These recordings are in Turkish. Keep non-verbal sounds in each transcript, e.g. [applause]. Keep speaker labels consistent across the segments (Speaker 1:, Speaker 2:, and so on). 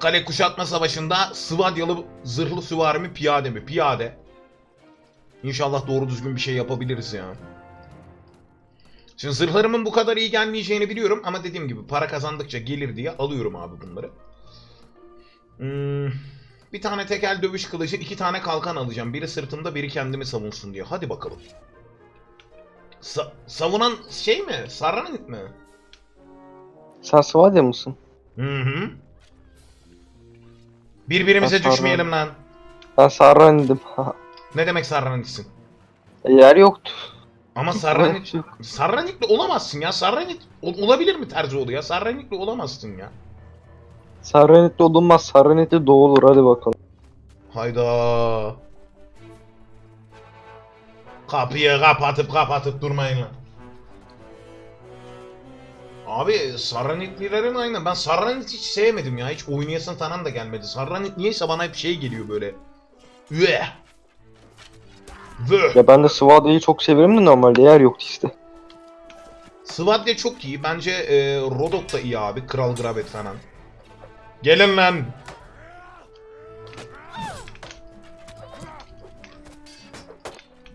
Speaker 1: kale kuşatma savaşında Svadyalı zırhlı süvari mi piyade mi? Piyade. İnşallah doğru düzgün bir şey yapabiliriz ya. Şimdi zırhlarımın bu kadar iyi gelmeyeceğini biliyorum ama dediğim gibi para kazandıkça gelir diye alıyorum abi bunları. Hmm, bir tane tekel dövüş kılıcı, iki tane kalkan alacağım. Biri sırtımda, biri kendimi savunsun diye. Hadi bakalım. Sa- savunan şey mi? Sarranit mi?
Speaker 2: Sen Svadya mısın?
Speaker 1: Hı hı. Birbirimize
Speaker 2: Ben Sarran-
Speaker 1: düşmeyelim lan.
Speaker 2: Ben Sarran'dım. [laughs]
Speaker 1: Ne demek Sarranit'sin?
Speaker 2: Yer yoktu.
Speaker 1: Ama Sarranit... Sarranit'le olamazsın ya. Sarranit ol- olabilir mi Terzioğlu ya? Sarranit'le olamazsın ya.
Speaker 2: Sarranit'te olunmaz. Sarranit'te doğulur. Hadi bakalım.
Speaker 1: Hayda. Kapıyı kapatıp kapatıp durmayın lan. Abi Sarranitlilerin aynı. Ben Sarranit hiç sevmedim ya. Hiç oynayasın falan da gelmedi. Sarranit niyeyse bana hep şey geliyor böyle. Üe. Vö.
Speaker 2: Ya ben de Svadya'yı çok severim de normalde yer yoktu işte.
Speaker 1: Svadya çok iyi. Bence e, Rodok da iyi abi. Kral Grabet falan. Gelin lan.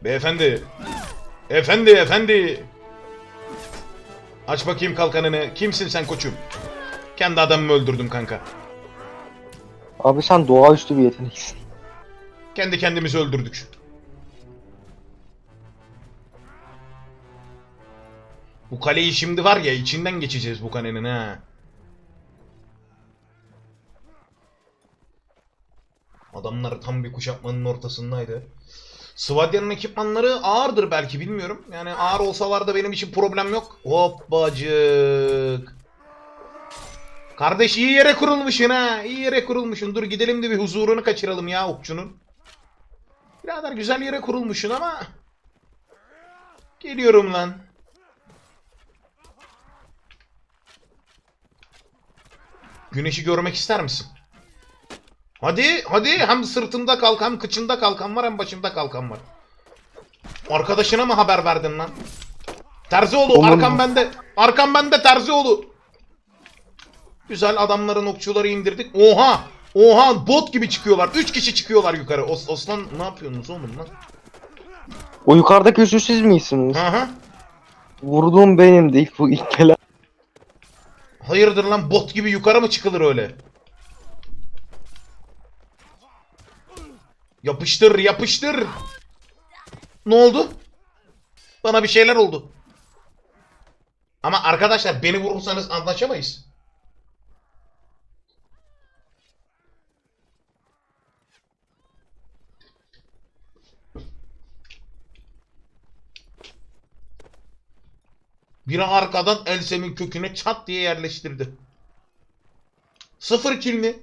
Speaker 1: Beyefendi. Efendi efendi. Aç bakayım kalkanını. Kimsin sen koçum? Kendi adamımı öldürdüm kanka.
Speaker 2: Abi sen doğaüstü bir yeteneksin.
Speaker 1: Kendi kendimizi öldürdük. Bu kaleyi şimdi var ya içinden geçeceğiz bu kalenin ha. Adamlar tam bir kuşatmanın ortasındaydı. Svadya'nın ekipmanları ağırdır belki bilmiyorum. Yani ağır olsalar da benim için problem yok. Hoppacık. Kardeş iyi yere kurulmuşsun ha. İyi yere kurulmuşsun. Dur gidelim de bir huzurunu kaçıralım ya okçunun. Birader güzel yere kurulmuşsun ama... Geliyorum lan. Güneşi görmek ister misin? Hadi, hadi. Hem sırtımda kalkan, hem kıçında kalkan var, hem başımda kalkan var. Arkadaşına mı haber verdin lan? Terzioğlu,
Speaker 2: Olur
Speaker 1: arkam bende. Arkam bende Terzioğlu. Güzel adamların okçuları indirdik. Oha! Oha bot gibi çıkıyorlar. Üç kişi çıkıyorlar yukarı. Os Osman ne yapıyorsunuz oğlum lan?
Speaker 2: O yukarıdaki üstü siz misiniz?
Speaker 1: Hı hı.
Speaker 2: Vurduğum benim değil bu ilk gelen.
Speaker 1: Hayırdır lan bot gibi yukarı mı çıkılır öyle? Yapıştır yapıştır. Ne oldu? Bana bir şeyler oldu. Ama arkadaşlar beni vurursanız anlaşamayız. Biri arkadan Elsem'in köküne çat diye yerleştirdi. Sıfır kill mi?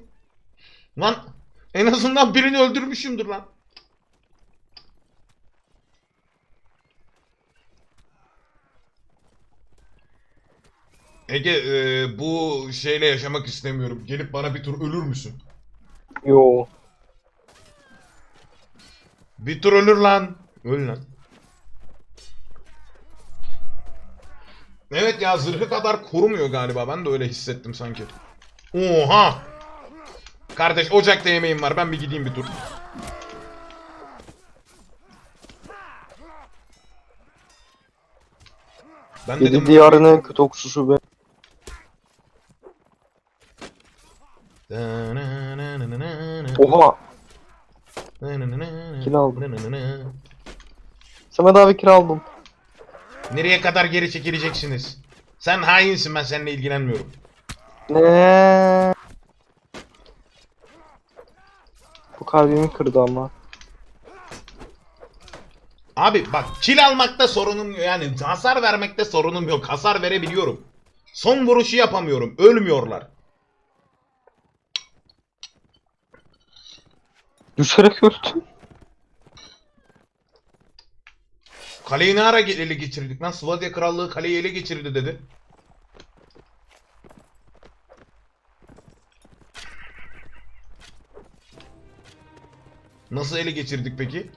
Speaker 1: Lan en azından birini öldürmüşümdür lan. Ege e, bu şeyle yaşamak istemiyorum. Gelip bana bir tur ölür müsün?
Speaker 2: Yo.
Speaker 1: Bir tur ölür lan. Öl lan. Evet ya zırhı kadar korumuyor galiba. Ben de öyle hissettim sanki. Oha! Kardeş ocakta yemeğim var. Ben bir gideyim bir tur. Ben
Speaker 2: Yedi
Speaker 1: dedim
Speaker 2: diyarın en kötü okşusu be. Oha. Kill aldım. Samet abi kiraldım.
Speaker 1: Nereye kadar geri çekileceksiniz? Sen hainsin ben seninle ilgilenmiyorum.
Speaker 2: Ne? Bu kalbimi kırdı ama.
Speaker 1: Abi bak kill almakta sorunum yok. Yani hasar vermekte sorunum yok. Hasar verebiliyorum. Son vuruşu yapamıyorum. Ölmüyorlar.
Speaker 2: Düşerek öldü.
Speaker 1: Kaleyi ne ara ele geçirdik lan? Slavya Krallığı kaleyi ele geçirdi dedi. Nasıl ele geçirdik peki?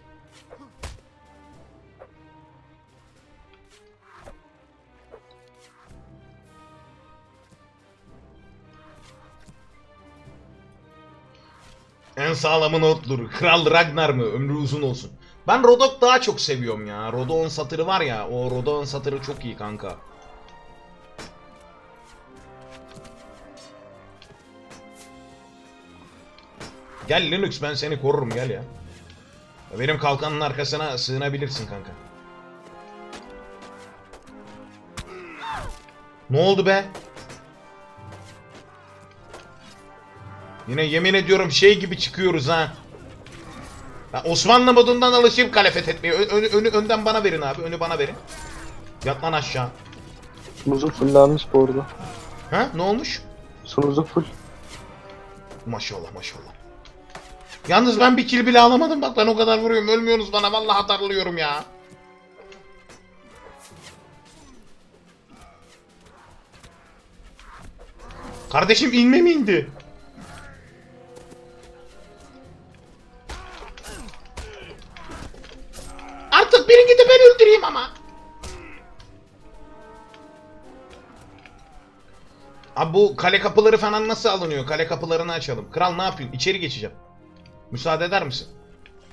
Speaker 1: En sağlamı nottur. Kral Ragnar mı? Ömrü uzun olsun. Ben Rodok daha çok seviyorum ya. Rodok'un satırı var ya. O Rodok'un satırı çok iyi kanka. Gel Linux ben seni korurum gel ya. Benim kalkanın arkasına sığınabilirsin kanka. Ne oldu be? Yine yemin ediyorum şey gibi çıkıyoruz ha. Ben Osmanlı modundan alışayım kale fethetmeye. Önü, önü- önden bana verin abi. Önü bana verin. Yat lan aşağı.
Speaker 2: Sunuzluk fullenmiş bu arada.
Speaker 1: Ha? Ne olmuş?
Speaker 2: Sunuzluk full.
Speaker 1: Maşallah maşallah. Yalnız ben bir kill bile alamadım bak ben o kadar vuruyorum ölmüyorsunuz bana vallahi darlıyorum ya. Kardeşim inme mi indi? Artık birini de ben öldüreyim ama. Abi bu kale kapıları falan nasıl alınıyor? Kale kapılarını açalım. Kral ne yapıyorsun? İçeri geçeceğim. Müsaade eder misin?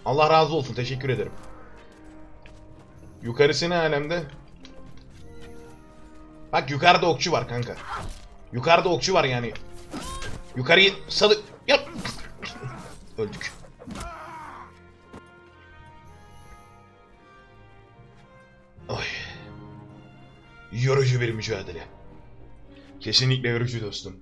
Speaker 1: Allah razı olsun. Teşekkür ederim. Yukarısı ne alemde? Bak yukarıda okçu var kanka. Yukarıda okçu var yani. Yukarıyı salı... Yap! Öldük. Oy. Yorucu bir mücadele. Kesinlikle yorucu dostum.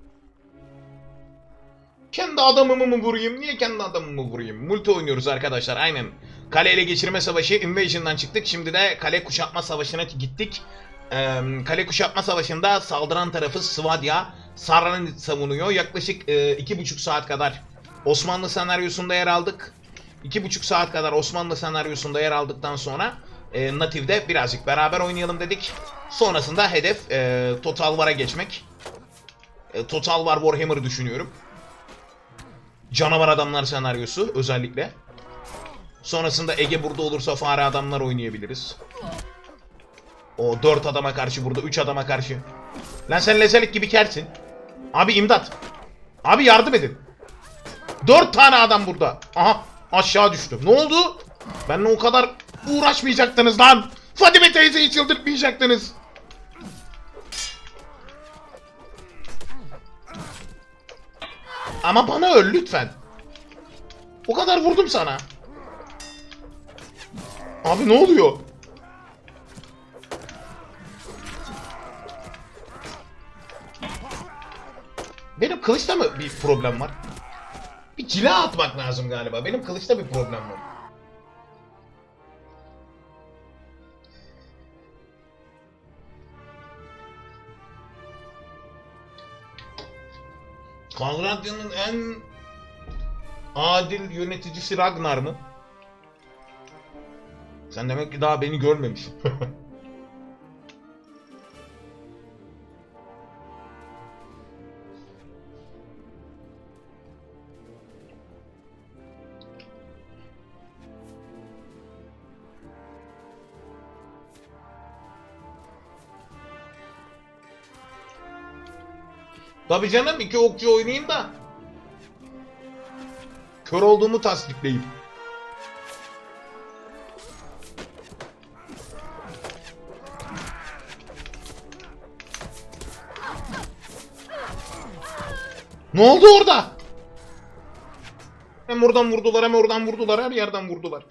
Speaker 1: Kendi adamımı mı vurayım? Niye kendi adamımı vurayım? Multi oynuyoruz arkadaşlar aynen. Kale ele geçirme savaşı Invasion'dan çıktık. Şimdi de kale kuşatma savaşına gittik. Ee, kale kuşatma savaşında saldıran tarafı Svadya. Sarran'ı savunuyor. Yaklaşık e, iki buçuk saat kadar Osmanlı senaryosunda yer aldık. İki buçuk saat kadar Osmanlı senaryosunda yer aldıktan sonra e, Native'de birazcık beraber oynayalım dedik. Sonrasında hedef e, Total War'a geçmek. E, Total War Warhammer'ı düşünüyorum. Canavar adamlar senaryosu özellikle. Sonrasında Ege burada olursa fare adamlar oynayabiliriz. O 4 adama karşı burada 3 adama karşı. Lan sen lezelik gibi kersin. Abi imdat. Abi yardım edin. 4 tane adam burada. Aha aşağı düştüm. Ne oldu? Benimle o kadar uğraşmayacaktınız lan. Fadime teyzeyi çıldırtmayacaktınız. Ama bana öl lütfen. O kadar vurdum sana. Abi ne oluyor? Benim kılıçta mı bir problem var? Bir cila atmak lazım galiba. Benim kılıçta bir problem var. Konradya'nın en adil yöneticisi Ragnar mı? Sen demek ki daha beni görmemişsin. [laughs] Tabii canım iki okçu oynayayım da. Kör olduğumu tasdikleyeyim. Ne oldu orada? Hem oradan vurdular hem oradan vurdular her yerden vurdular.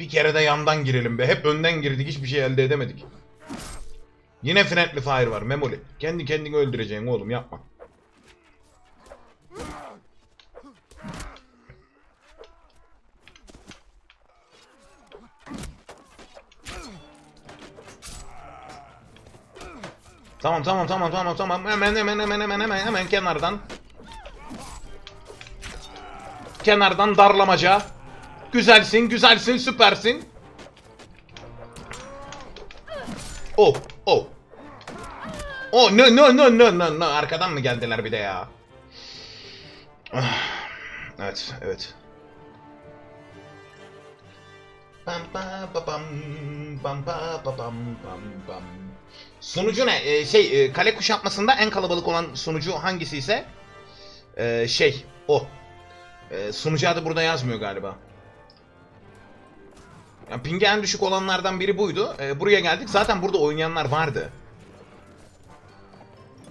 Speaker 1: Bir kere de yandan girelim be. Hep önden girdik hiçbir şey elde edemedik. Yine friendly fire var Memoli. Kendi kendini öldüreceksin oğlum yapma. Tamam tamam tamam tamam tamam hemen hemen hemen hemen hemen hemen kenardan Kenardan darlamaca Güzelsin güzelsin süpersin Oh oh O no no no no no no arkadan mı geldiler bir de ya? Ah, Evet, evet. Bam ba ba bam bam ba ba bam bam bam. Sunucu ne? Ee, şey e, kale kuşatmasında en kalabalık olan sunucu hangisi ise ee, şey o. Ee, sunucu adı burada yazmıyor galiba. Yani pingi en düşük olanlardan biri buydu. Ee, buraya geldik. Zaten burada oynayanlar vardı.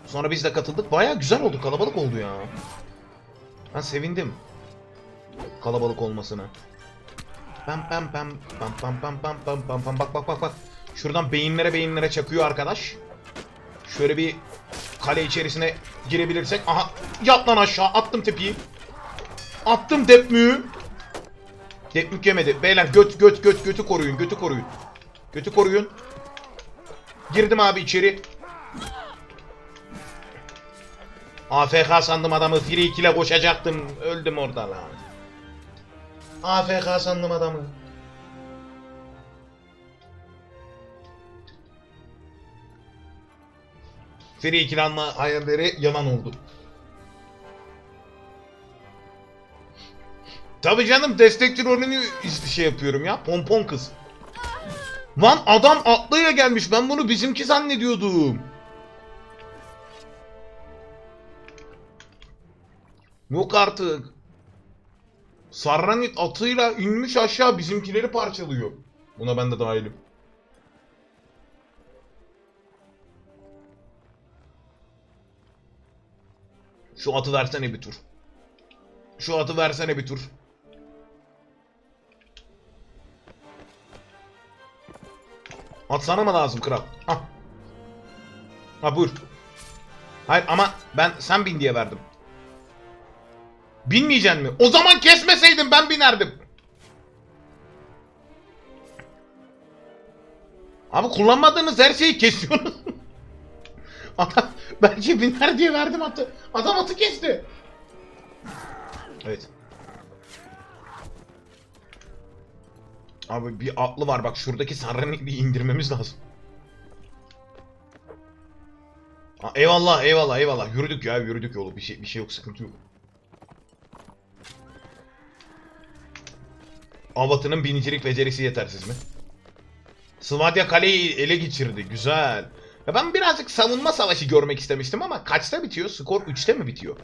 Speaker 1: Sonra biz de katıldık. Baya güzel oldu. Kalabalık oldu ya. Ben sevindim. Kalabalık olmasına. Pam pam pam pam pam pam pam pam pam pam bak bak bak bak. Şuradan beyinlere beyinlere çakıyor arkadaş. Şöyle bir kale içerisine girebilirsek. Aha yat lan aşağı attım tepiyi. Attım depmüğü. Depmük yemedi. Beyler göt göt göt götü koruyun götü koruyun. Götü koruyun. Girdim abi içeri. AFK sandım adamı. Free ile koşacaktım. Öldüm orada lan. AFK sandım adamı. Free kill alma hayalleri yalan oldu. Tabii canım destekçi rolünü şey yapıyorum ya. Pompon kız. Lan adam atlaya gelmiş. Ben bunu bizimki zannediyordum. Yok artık. Sarranit atıyla inmiş aşağı bizimkileri parçalıyor. Buna ben de dahilim. Şu atı versene bir tur. Şu atı versene bir tur. At sana mı lazım kral? Ha. Ha buyur. Hayır ama ben sen bin diye verdim. Binmeyeceksin mi? O zaman kesmeseydin ben binerdim. Abi kullanmadığınız her şeyi kesiyorsunuz. [laughs] Adam belki biner diye verdim atı. Adam atı kesti. Evet. Abi bir atlı var bak şuradaki sarrını bir indirmemiz lazım. Ha, eyvallah eyvallah eyvallah yürüdük ya yürüdük yolu bir şey bir şey yok sıkıntı yok. Avatının binicilik becerisi yetersiz mi? Svadya kaleyi ele geçirdi. Güzel. Ya ben birazcık savunma savaşı görmek istemiştim ama kaçta bitiyor? Skor 3'te mi bitiyor?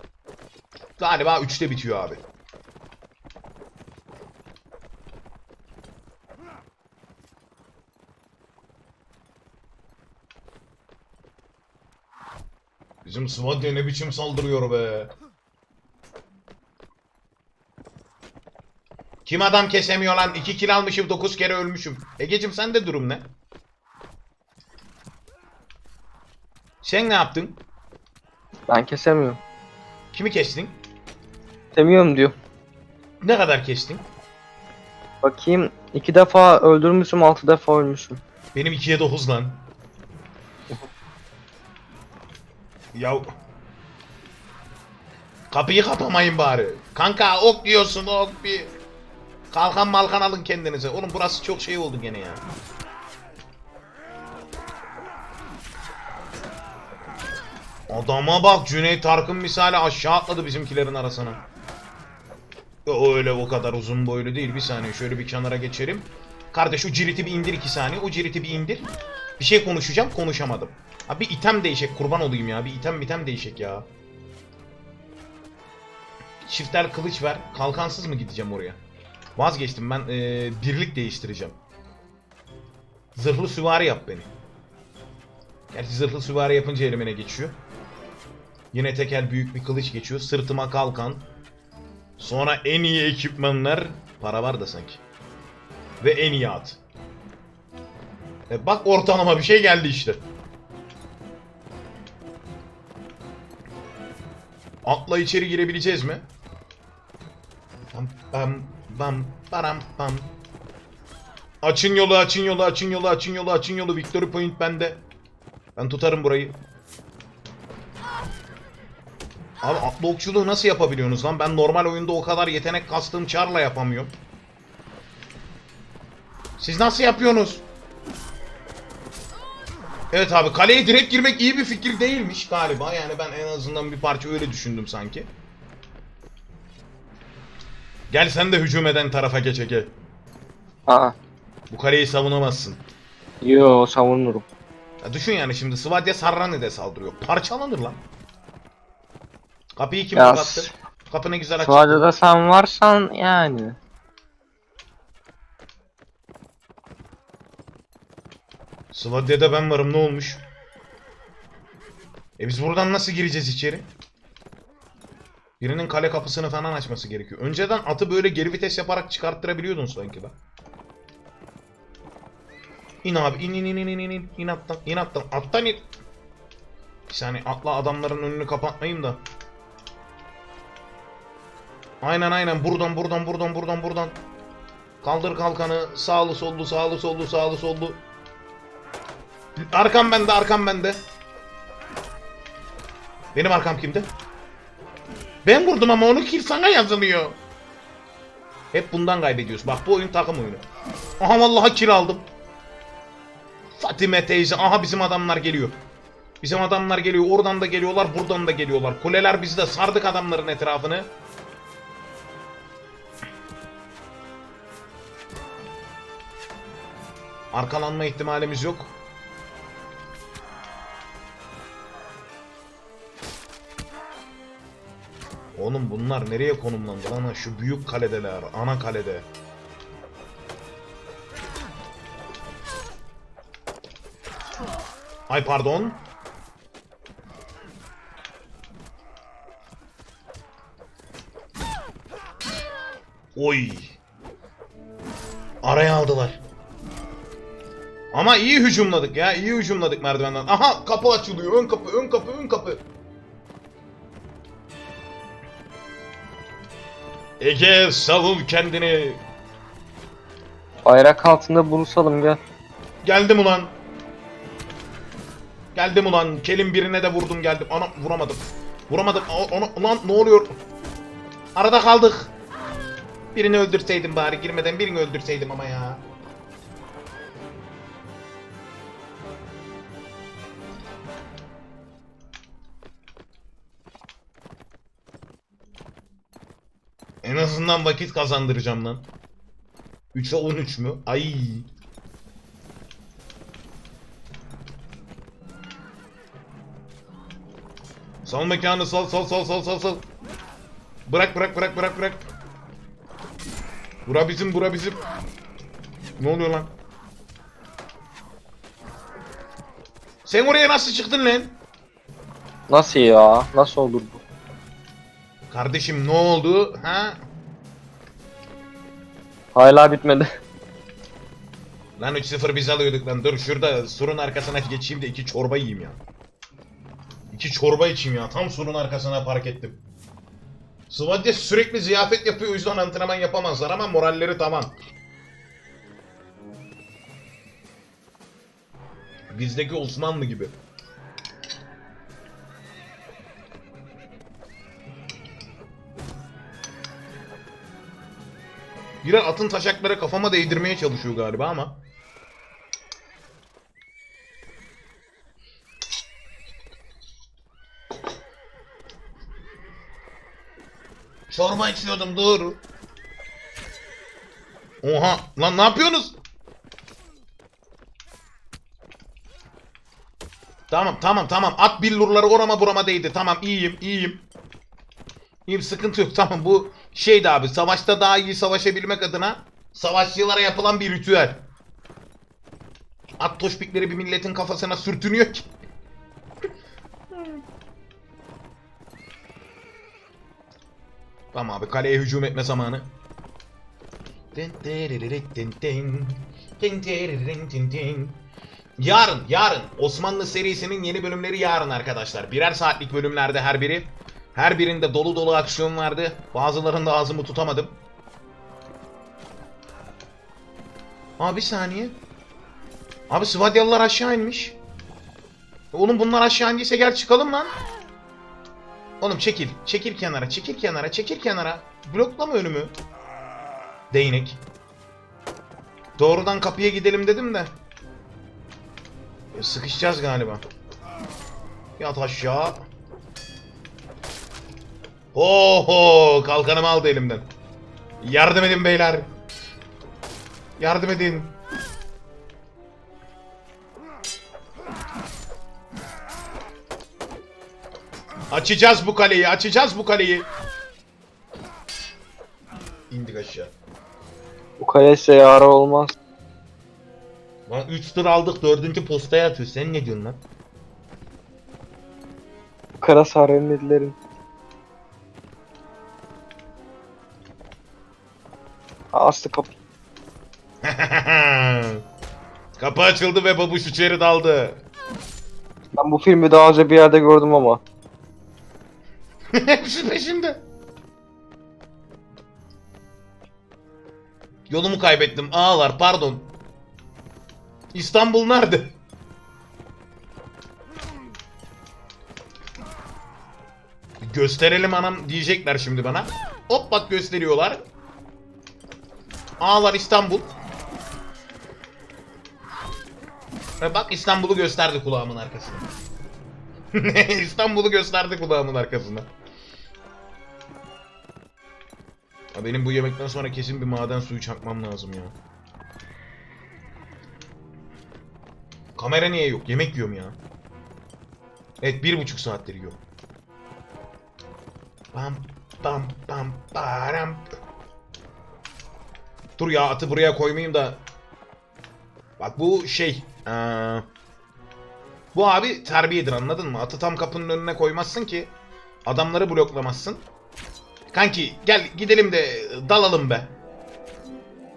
Speaker 1: Galiba 3'te bitiyor abi. Bizim Svadya ne biçim saldırıyor be. Kim adam kesemiyor lan? 2 kill almışım 9 kere ölmüşüm. Egecim sende durum ne? Sen ne yaptın?
Speaker 2: Ben kesemiyorum.
Speaker 1: Kimi kestin?
Speaker 2: Demiyorum diyor.
Speaker 1: Ne kadar kestin?
Speaker 2: Bakayım iki defa öldürmüşüm altı defa ölmüşüm.
Speaker 1: Benim 2'ye 9 lan. Ya Kapıyı kapamayın bari. Kanka ok diyorsun ok bir. Kalkan malkan alın kendinize. Oğlum burası çok şey oldu gene ya. Adama bak Cüneyt Arkın misali aşağı atladı bizimkilerin arasına. Öyle o kadar uzun boylu değil. Bir saniye şöyle bir kenara geçelim. Kardeş o ciriti bir indir iki saniye. O ciriti bir indir. Bir şey konuşacağım konuşamadım. Abi bir item değişik kurban olayım ya. Bir item item değişik ya. Çifter kılıç ver. Kalkansız mı gideceğim oraya? Vazgeçtim ben eee, birlik değiştireceğim. Zırhlı süvari yap beni. Gerçi zırhlı süvari yapınca elimine geçiyor. Yine tekel büyük bir kılıç geçiyor. Sırtıma kalkan. Sonra en iyi ekipmanlar. Para var da sanki. Ve en iyi at. E bak ortalama bir şey geldi işte. Atla içeri girebileceğiz mi? Pam pam pam param pam. Açın yolu, açın yolu, açın yolu, açın yolu, açın yolu. Victory point bende. Ben tutarım burayı. Abi atlı okçuluğu nasıl yapabiliyorsunuz lan? Ben normal oyunda o kadar yetenek kastığım çarla yapamıyorum. Siz nasıl yapıyorsunuz? Evet abi kaleye direkt girmek iyi bir fikir değilmiş galiba. Yani ben en azından bir parça öyle düşündüm sanki. Gel sen de hücum eden tarafa geç Ege.
Speaker 2: Aa.
Speaker 1: Bu kaleyi savunamazsın.
Speaker 2: Yo savunurum.
Speaker 1: Ya düşün yani şimdi Svadya Sarrane'de saldırıyor. Parçalanır lan. Kapıyı kim kapattı? Kapı ne güzel açık.
Speaker 2: Sıvacada sen varsan yani.
Speaker 1: Sladia'da ben varım ne olmuş? E biz buradan nasıl gireceğiz içeri? Birinin kale kapısını falan açması gerekiyor. Önceden atı böyle geri vites yaparak çıkarttırabiliyordun sanki be. İn abi in in in in in in in attan in attan attan in. Bir saniye atla adamların önünü kapatmayayım da. Aynen aynen buradan buradan buradan buradan buradan. Kaldır kalkanı sağlı sollu sağlı sollu sağlı sollu. Arkam bende, arkam bende. Benim arkam kimde? Ben vurdum ama onu kill sana yazılıyor. Hep bundan kaybediyoruz. Bak bu oyun takım oyunu. Aha vallahi kill aldım. Fatime teyze. Aha bizim adamlar geliyor. Bizim adamlar geliyor. Oradan da geliyorlar, buradan da geliyorlar. Kuleler bizde. Sardık adamların etrafını. Arkalanma ihtimalimiz yok. Oğlum bunlar nereye konumlandı lan şu büyük kaledeler, ana kalede. Ay pardon. Oy. Araya aldılar. Ama iyi hücumladık ya. iyi hücumladık merdivenden. Aha kapı açılıyor. Ön kapı, ön kapı, ön kapı. Ege savun kendini.
Speaker 2: Bayrak altında buluşalım gel.
Speaker 1: Geldim ulan. Geldim ulan. Kelin birine de vurdum geldim. Ana vuramadım. Vuramadım. Ona, ulan ne oluyor? Arada kaldık. Birini öldürseydim bari girmeden birini öldürseydim ama ya. En azından vakit kazandıracağım lan. 3'e 13 mü? Ay. Sal mekanı sal sal sal sal sal sal. Bırak bırak bırak bırak bırak. Bura bizim bura bizim. Ne oluyor lan? Sen oraya nasıl çıktın lan?
Speaker 2: Nasıl ya? Nasıl olur bu?
Speaker 1: Kardeşim ne oldu? Ha?
Speaker 2: Hala bitmedi. [laughs]
Speaker 1: Lan 3-0 biz alıyorduk lan. Dur şurada surun arkasına geçeyim de iki çorba yiyeyim ya. İki çorba içeyim ya. Tam surun arkasına park ettim. Svadya sürekli ziyafet yapıyor o yüzden antrenman yapamazlar ama moralleri tamam. Bizdeki Osmanlı gibi. Birer atın taşakları kafama değdirmeye çalışıyor galiba ama. Çorba içiyordum dur. Oha lan ne yapıyorsunuz? Tamam tamam tamam at billurları orama burama değdi tamam iyiyim iyiyim. İyiyim sıkıntı yok tamam bu şeydi abi savaşta daha iyi savaşabilmek adına savaşçılara yapılan bir ritüel. At toşbikleri bir milletin kafasına sürtünüyor ki. Tamam abi kaleye hücum etme zamanı. Yarın, yarın Osmanlı serisinin yeni bölümleri yarın arkadaşlar. Birer saatlik bölümlerde her biri. Her birinde dolu dolu aksiyon vardı. Bazılarında ağzımı tutamadım. Abi bir saniye. Abi Svadyalılar aşağı inmiş. Oğlum bunlar aşağı indiyse gel çıkalım lan. Oğlum çekil. Çekil kenara. Çekil kenara. Çekil kenara. Bloklama önümü. Değnek. Doğrudan kapıya gidelim dedim de. E, Sıkışacağız galiba. Yat aşağı. Oho! Kalkanımı aldı elimden. Yardım edin beyler. Yardım edin. Açacağız bu kaleyi, açacağız bu kaleyi. İndik aşağı.
Speaker 2: Bu kale seyyarı olmaz.
Speaker 1: Lan 3 tır aldık 4. postaya atıyor. Sen ne diyorsun lan?
Speaker 2: Kara Saremedilerin. Aslı kapı. [laughs]
Speaker 1: Kapı açıldı ve babuş içeri daldı.
Speaker 2: Ben bu filmi daha önce bir yerde gördüm ama. [laughs]
Speaker 1: Hepsi peşimde. Yolumu kaybettim. Ağlar pardon. İstanbul nerede? Gösterelim anam diyecekler şimdi bana. Hop bak gösteriyorlar. Ağlar İstanbul. Ve bak İstanbul'u gösterdi kulağımın arkasına. [laughs] İstanbul'u gösterdi kulağımın arkasına. Ya benim bu yemekten sonra kesin bir maden suyu çakmam lazım ya. Kamera niye yok? Yemek yiyorum ya. Evet bir buçuk saattir yiyorum. Pam pam pam param. Dur ya atı buraya koymayayım da. Bak bu şey. eee, bu abi terbiyedir anladın mı? Atı tam kapının önüne koymazsın ki adamları bloklamazsın. Kanki gel gidelim de dalalım be.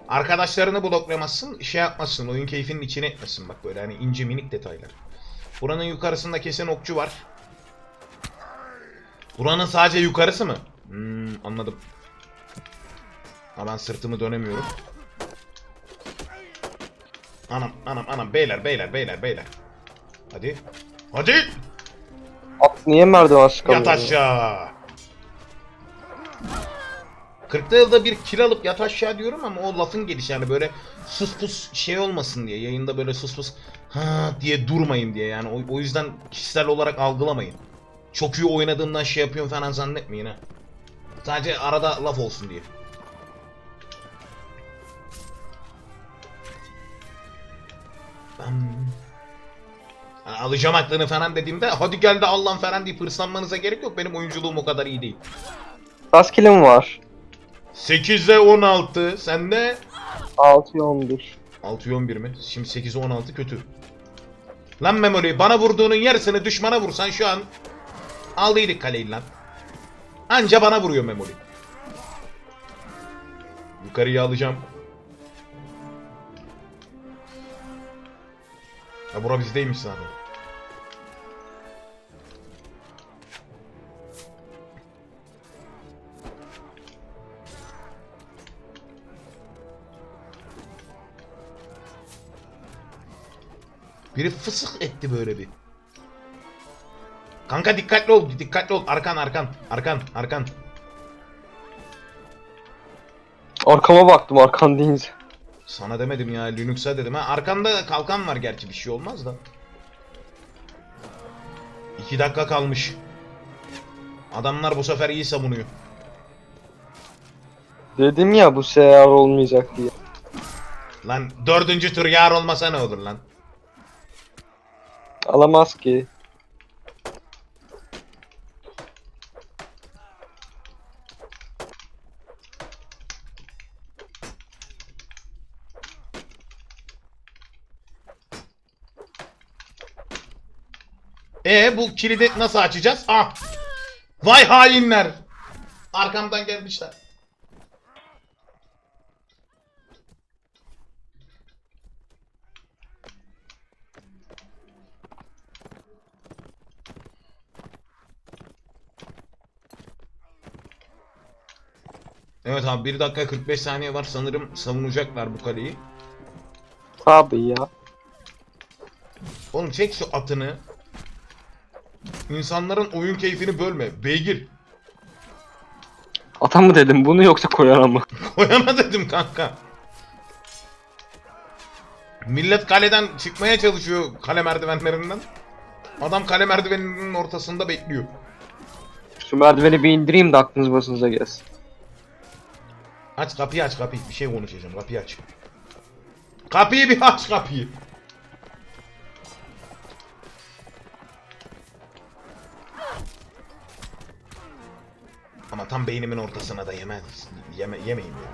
Speaker 1: Arkadaşlarını bloklamazsın, şey yapmazsın, oyun keyfinin içine etmesin bak böyle hani ince minik detaylar. Buranın yukarısında kesin okçu var. Buranın sadece yukarısı mı? Hmm, anladım. Ha ben sırtımı dönemiyorum. Anam, anam, anam, beyler, beyler, beyler, beyler. Hadi. Hadi!
Speaker 2: At niye merdiven çıkamıyor?
Speaker 1: Yat aşağı. 40'ta yılda bir kiralıp yat aşağı diyorum ama o lafın gelişi yani böyle sus pus şey olmasın diye yayında böyle sus pus ha diye durmayayım diye yani o, o yüzden kişisel olarak algılamayın. Çok iyi oynadığımdan şey yapıyorum falan zannetmeyin ha. Sadece arada laf olsun diye. Alacağım aklını falan dediğimde hadi gel de Allah'ım falan deyip hırslanmanıza gerek yok. Benim oyunculuğum o kadar iyi değil.
Speaker 2: Kaç kilim var?
Speaker 1: 8'e 16. Sende
Speaker 2: 6 11.
Speaker 1: 6'ya 11 mi? Şimdi 8'e 16 kötü. Lan Memoli bana vurduğunun yarısını düşmana vursan şu an aldıydık kaleyi lan. Anca bana vuruyor Memoli. Yukarıya alacağım. Ya bura bizdeymiş zaten. Biri fısık etti böyle bir. Kanka dikkatli ol, dikkatli ol. Arkan, arkan, arkan, arkan.
Speaker 2: Arkama baktım arkan deyince.
Speaker 1: Sana demedim ya, Linux'a dedim. Ha, arkanda kalkan var gerçi bir şey olmaz da. İki dakika kalmış. Adamlar bu sefer iyi savunuyor.
Speaker 2: Dedim ya bu seyyar olmayacak diye.
Speaker 1: Lan dördüncü tur yar olmasa ne olur lan?
Speaker 2: Alamaz ki.
Speaker 1: E bu kilidi nasıl açacağız? Ah! Vay hainler! Arkamdan gelmişler. Evet abi 1 dakika 45 saniye var sanırım savunacaklar bu kaleyi.
Speaker 2: Tabii ya.
Speaker 1: Oğlum çek şu atını. İnsanların oyun keyfini bölme. Beygir.
Speaker 2: Ata mı dedim bunu yoksa koyana mı? [laughs]
Speaker 1: Koyana dedim kanka. Millet kaleden çıkmaya çalışıyor kale merdivenlerinden. Adam kale merdiveninin ortasında bekliyor.
Speaker 2: Şu merdiveni bir indireyim de aklınız başınıza gelsin.
Speaker 1: Aç kapıyı aç kapıyı. Bir şey konuşacağım. Kapıyı aç. Kapıyı bir aç kapıyı. Ama tam beynimin ortasına da yemez. Yeme, yemeyeyim ya.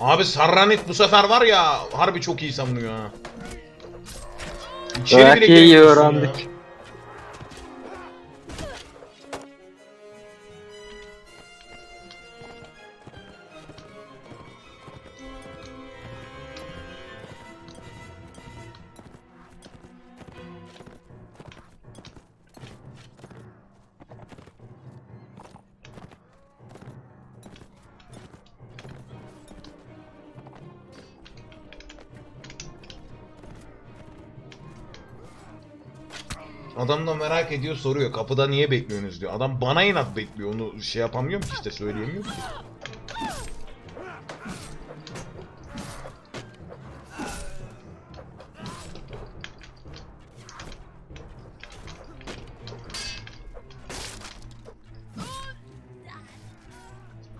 Speaker 1: Abi Sarranit bu sefer var ya harbi çok iyi savunuyor ha. İçeri
Speaker 2: Dayak
Speaker 1: bile
Speaker 2: iyi
Speaker 1: giremiyorsun ya. Adam da merak ediyor soruyor kapıda niye bekliyorsunuz diyor. Adam bana inat bekliyor onu şey yapamıyorum ki işte söyleyemiyorum ki.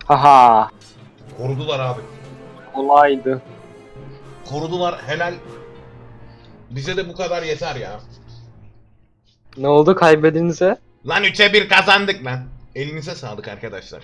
Speaker 2: Haha.
Speaker 1: Korudular abi.
Speaker 2: Kolaydı.
Speaker 1: Korudular helal. Bize de bu kadar yeter ya.
Speaker 2: Ne oldu kaybedinize?
Speaker 1: Lan 3'e 1 kazandık lan. Elinize sağlık arkadaşlar.